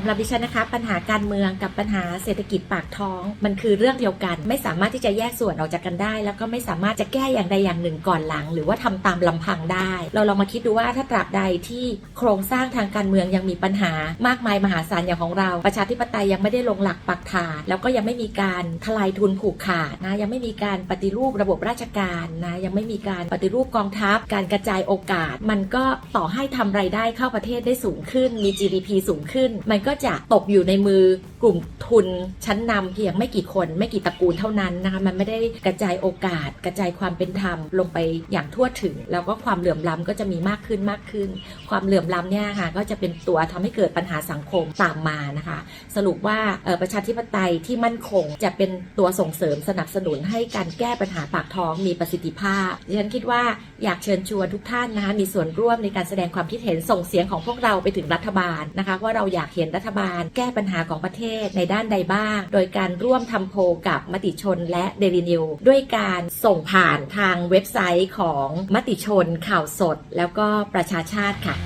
ำหรับดิฉันนะคะ ปัญหาการเมืองกับปัญหาเศรษฐกิจปากท้อง มันคือเรื่องเดียวกัน ไม่สามารถที่จะแยกส่วนออกจากกันได้ แล้วก็ไม่สามารถจะแก้อย่างใดอย่างหนึ่งก่อนหลัง หรือว่าทำตามลำพังได้ เราลองมาคิดดูว่าถ้าตราบใดที่โครงสร้างทางการเมืองยังมีปัญหามากมายมหาศาลอย่างของเรา ประชาธิปไตยยังไม่ได้ลงหลักปักฐานแล้วก็ยังไม่มีการทลายทุนผูกขาดนะยังไม่มีการปฏิรูประบบราชการนะยังไม่มีการปฏิรูปกองทัพ การกระจายโอกาส มันก็ต่อให้ทำรายได้เข้าประเทศได้สูงขึ้น มี GDP สูงขึ้นมันก็จะตกอยู่ในมือ กลุ่มทุนชั้นนำเพียงไม่กี่คนไม่กี่ตระกูลเท่านั้นนะคะมันไม่ได้กระจายโอกาส กระจายความเป็นธรรมลงไปอย่างทั่วถึง แล้วก็ความเหลื่อมล้ำก็จะมีมากขึ้นมากขึ้น ความเหลื่อมล้ำเนี่ยค่ะก็จะเป็นตัวทำให้เกิดปัญหาสังคมตามมานะคะ สรุปว่าประชาธิปไตยที่มั่นคงจะเป็นตัวส่งเสริมสนับสนุนให้การแก้ปัญหาปากท้องมีประสิทธิภาพดิฉันคิดว่าอยากเชิญชวนทุกท่านนะคะมีส่วนร่วมในการแสดงความคิดเห็นส่งเสียงของพวกเราไปถึงรัฐบาลนะคะว่าเราอยากเห็นรัฐบาลแก้ปัญหาของประเทศศในด้านใดบ้าง โดยการร่วมทำโพลกับมติชนและเดลินิวด้วยการส่งผ่านทางเว็บไซต์ของมติชนข่าวสด แล้วก็ประชาชาติค่ะ